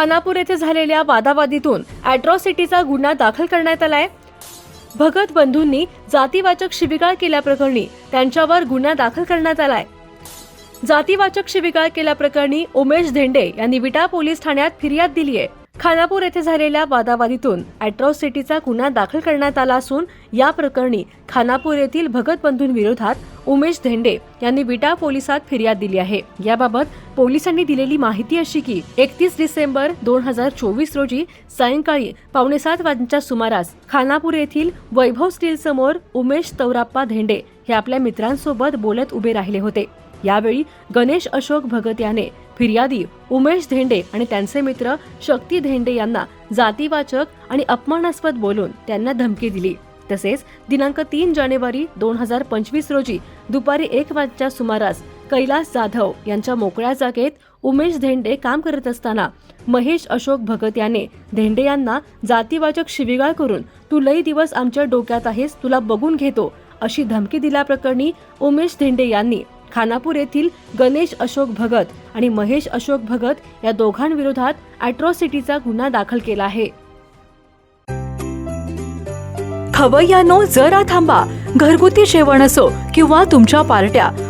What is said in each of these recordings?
खानापूर येथे झालेल्या वादावादीतून अॅट्रॉसिटीचा गुन्हा दाखल करण्यात आलाय. भगत बंधूंनी जातीवाचक शिबिगाळ केल्याप्रकरणी त्यांच्यावर गुन्हा दाखल करण्यात आलाय. जातीवाचक शिबिगाळ केल्याप्रकरणी उमेश धेंडे यांनी विटा पोलीस ठाण्यात फिर्याद दिली आहे खानापूर येथे झालेल्या वादावादीतून अॅट्रॉसिटीचा गुन्हा दाखल करण्यात आला असून या प्रकरणी खानापूर येथील भगत बंधूंविरोधात उमेश धेंडे यांनी विटा पोलिसात फिर्याद दिली आहे. याबाबत पोलिसांनी दिलेली माहिती अशी की एकतीस डिसेंबर दोन हजार चोवीस रोजी सायंकाळी पावणेसात वाजण्याच्या सुमारास खानापूर येथील वैभव स्टील समोर उमेश तवराप्पा धेंडे हे आपल्या मित्रांसोबत बोलत उभे राहिले होते. यावेळी गणेश अशोक भगत याने फिर्यादी उमेश धेंडे आणि त्यांचे मित्र शक्ती धेंडे यांना जातीवाचक आणि अपमानास्पद बोलून त्यांना धमकी दिली. तसेच दिनांक तीन जानेवारी दोन हजार पंचवीस रोजी दुपारी एक वाजच्या सुमारास कैलास जाधव यांच्या मोकळ्या जागेत उमेश धेंडे काम करत असताना महेश अशोक भगत याने धेंडे यांना जातीवाचक शिविगाळ करून तू लई दिवस आमच्या डोक्यात आहेस तुला बघून घेतो अशी धमकी दिल्याप्रकरणी उमेश धेंडे यांनी खानापूर येथील गणेश अशोक भगत आणि महेश अशोक भगत या दोघांविरोधात अॅट्रॉसिटीचा गुन्हा दाखल केला आहे. खवय्यानो जरा थांबा. घरगुती जेवण असो किंवा तुमच्या पार्ट्या.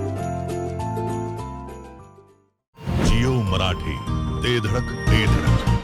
मराठी. ते धडक ते धडक.